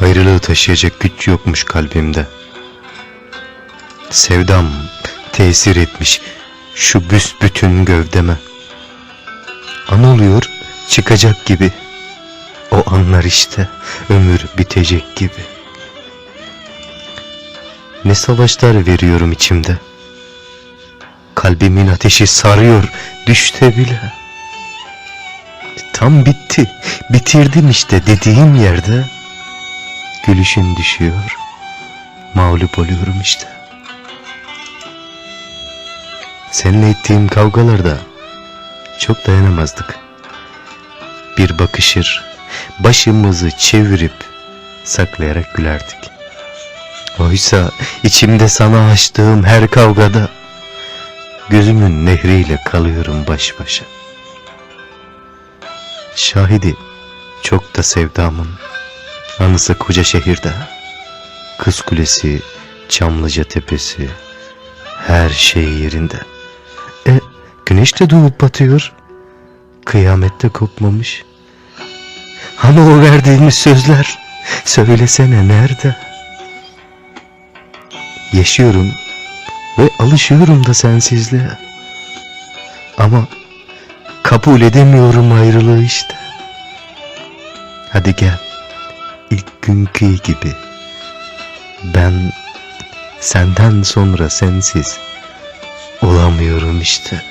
Ayrılığı taşıyacak güç yokmuş kalbimde. Sevdam tesir etmiş şu büsbütün gövdeme. An oluyor çıkacak gibi. O anlar işte ömür bitecek gibi. Ne savaşlar veriyorum içimde. Kalbimin ateşi sarıyor düşte bile. Tam bitti, bitirdim işte dediğim yerde. Gülüşün düşüyor, mağlup oluyorum işte. Seninle ettiğim kavgalarda çok dayanamazdık. Bir bakışır, başımızı çevirip saklayarak gülerdik. Oysa içimde sana açtığım her kavgada gözümün nehriyle kalıyorum baş başa. Şahidi çok da sevdamın anısı koca şehirde. Kız Kulesi, Çamlıca Tepesi, her şey yerinde. E, güneş de doğup batıyor. Kıyamette kopmamış. Hani o verdiğimiz sözler, söylesene nerede? Yaşıyorum ve alışıyorum da sensizliğe. Ama kabul edemiyorum ayrılığı işte. Hadi gel, ilk günkü gibi. Ben senden sonra sensiz olamıyorum işte.